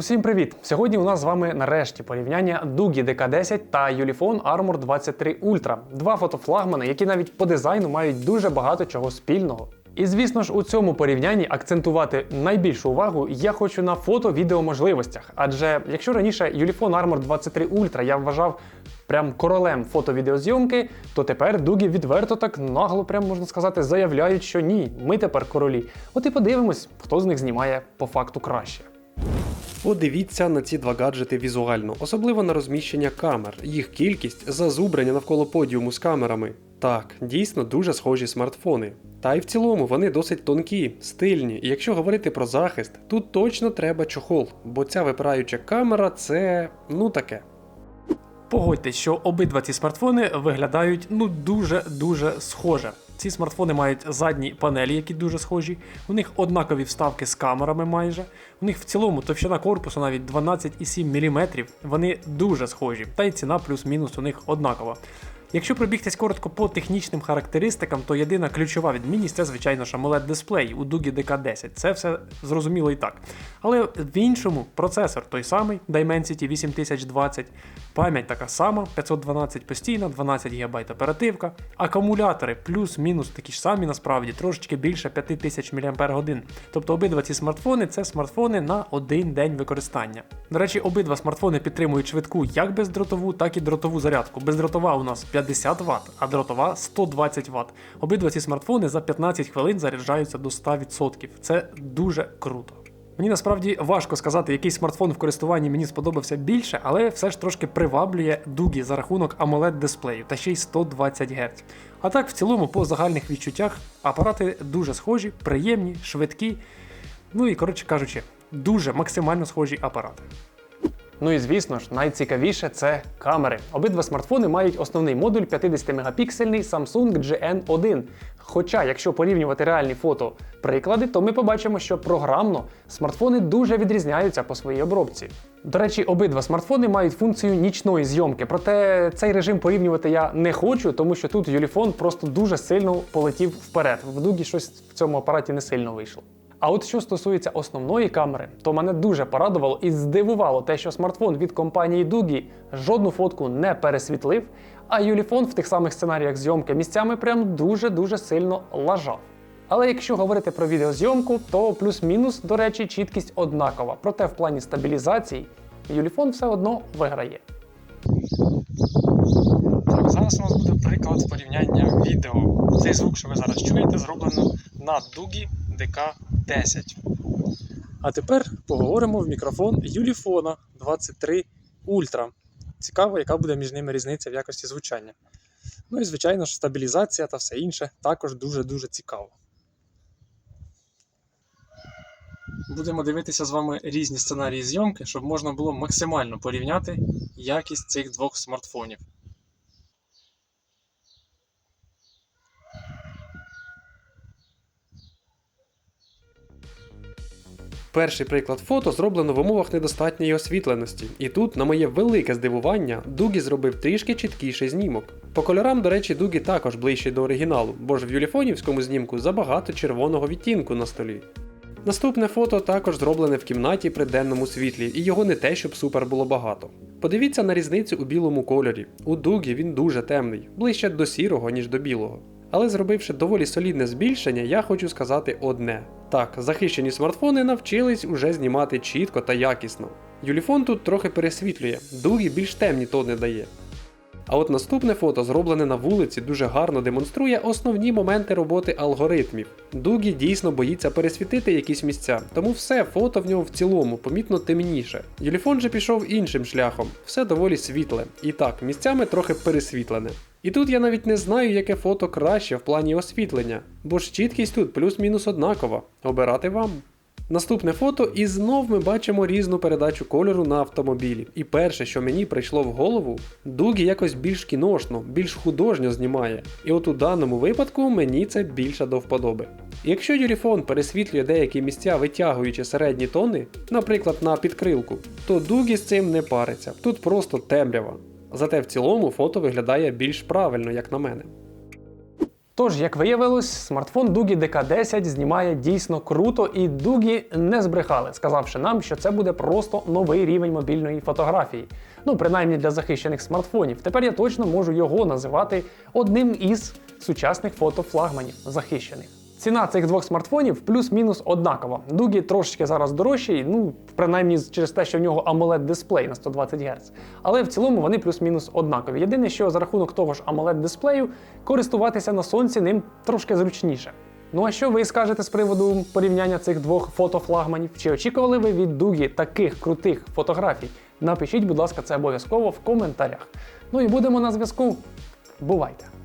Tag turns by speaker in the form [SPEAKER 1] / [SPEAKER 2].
[SPEAKER 1] Усім привіт! Сьогодні у нас з вами нарешті порівняння Дугі DK10 та Ulefone Armor 23 Ultra. Два фотофлагмани, які навіть по дизайну мають дуже багато чого спільного. І звісно ж, у цьому порівнянні акцентувати найбільшу увагу я хочу на фото-відео можливостях. Адже якщо раніше Ulefone Armor 23 Ultra я вважав прям королем фото-відеозйомки, то тепер Дугі відверто так нагло, прям можна сказати, заявляють, що ні, ми тепер королі. От і подивимось, хто з них знімає по факту краще.
[SPEAKER 2] Подивіться на ці два гаджети візуально, особливо на розміщення камер, їх кількість, зазубрення навколо подіуму з камерами. Так, дійсно дуже схожі смартфони. Та й в цілому вони досить тонкі, стильні, і якщо говорити про захист, тут точно треба чохол, бо ця випираюча камера це ну таке.
[SPEAKER 1] Погодьтесь, що обидва ці смартфони виглядають ну дуже дуже схоже. Ці смартфони мають задні панелі, які дуже схожі. У них однакові вставки з камерами майже. У них в цілому товщина корпусу навіть 12,7 мм. Вони дуже схожі, та й ціна плюс-мінус у них однакова. Якщо пробігтись коротко по технічним характеристикам, то єдина ключова відмінність це, звичайно ж, amoled дисплей у Дугі DK10. Це все зрозуміло і так. Але в іншому процесор той самий Dimensity 8020, пам'ять така сама, 512 постійна, 12 ГБ оперативка, акумулятори плюс-мінус такі ж самі, насправді, трошечки більше 5000 мАч. Тобто обидва ці смартфони це смартфони на один день використання. До речі, обидва смартфони підтримують швидку як бездротову, так і дротову зарядку. Бездротова у нас 50 Вт, а дротова 120 Вт. Обидва ці смартфони за 15 хвилин заряджаються до 100%. Це дуже круто. Мені насправді важко сказати, який смартфон в користуванні мені сподобався більше, але все ж трошки приваблює дугі за рахунок amoled дисплею та ще й 120 Гц. А так, в цілому, по загальних відчуттях, апарати дуже схожі, приємні, швидкі. Ну і коротше кажучи, дуже максимально схожі апарати. Ну і звісно ж, найцікавіше це камери. Обидва смартфони мають основний модуль 50-мегапіксельний Samsung GN1. Хоча, якщо порівнювати реальні фото приклади, то ми побачимо, що програмно смартфони дуже відрізняються по своїй обробці. До речі, обидва смартфони мають функцію нічної зйомки, проте цей режим порівнювати я не хочу, тому що тут Юліфон просто дуже сильно полетів вперед. В дугі щось в цьому апараті не сильно вийшло. А от що стосується основної камери, то мене дуже порадувало і здивувало те, що смартфон від компанії Дугі жодну фотку не пересвітлив, а Юліфон в тих самих сценаріях зйомки місцями прям дуже-дуже сильно лажав. Але якщо говорити про відеозйомку, то плюс-мінус, до речі, чіткість однакова. Проте в плані стабілізації Юліфон все одно виграє. Так, зараз у нас буде приклад порівняння відео. Цей звук, що ви зараз чуєте, зроблено на Дугі DK10. А тепер поговоримо в мікрофон Юліфона 23 Ultra. Цікаво, яка буде між ними різниця в якості звучання. Ну і, звичайно ж, стабілізація та все інше також дуже-дуже цікаво. Будемо дивитися з вами різні сценарії зйомки, щоб можна було максимально порівняти якість цих двох смартфонів.
[SPEAKER 2] Перший приклад фото зроблено в умовах недостатньої освітленості, і тут, на моє велике здивування, Дугі зробив трішки чіткіший знімок. По кольорам, до речі, Дугі також ближчий до оригіналу, бо ж в юліфонівському знімку забагато червоного відтінку на столі. Наступне фото також зроблене в кімнаті при денному світлі, і його не те, щоб супер було багато. Подивіться на різницю у білому кольорі. У Дугі він дуже темний, ближче до сірого, ніж до білого. Але зробивши доволі солідне збільшення, я хочу сказати одне: так, захищені смартфони навчились уже знімати чітко та якісно. Юліфон тут трохи пересвітлює, Дугі більш темні тони дає. А от наступне фото, зроблене на вулиці, дуже гарно демонструє основні моменти роботи алгоритмів. Дугі дійсно боїться пересвітити якісь місця, тому все фото в нього в цілому помітно темніше. Юліфон же пішов іншим шляхом, все доволі світле. І так, місцями трохи пересвітлене. І тут я навіть не знаю, яке фото краще в плані освітлення, бо ж чіткість тут плюс-мінус однакова. Обирати вам. Наступне фото, і знов ми бачимо різну передачу кольору на автомобілі. І перше, що мені прийшло в голову, Дугі якось більш кіношно, більш художньо знімає. І от у даному випадку мені це більше до вподоби. Якщо Юріфон пересвітлює деякі місця, витягуючи середні тони, наприклад на підкрилку, то Дугі з цим не париться. Тут просто темрява. Зате в цілому фото виглядає більш правильно, як на мене.
[SPEAKER 1] Тож, як виявилось, смартфон Дугі DK10 знімає дійсно круто, і Дугі не збрехали, сказавши нам, що це буде просто новий рівень мобільної фотографії. Ну, принаймні для захищених смартфонів. Тепер я точно можу його називати одним із сучасних фотофлагманів захищених. Ціна цих двох смартфонів плюс-мінус однакова. Дугі трошечки зараз дорожчий, ну принаймні через те, що в нього amoled дисплей на 120 Гц. Але в цілому вони плюс-мінус однакові. Єдине, що за рахунок того ж amoled дисплею користуватися на сонці ним трошки зручніше. Ну а що ви скажете з приводу порівняння цих двох фотофлагманів? Чи очікували ви від Дугі таких крутих фотографій? Напишіть, будь ласка, це обов'язково в коментарях. Ну і будемо на зв'язку. Бувайте!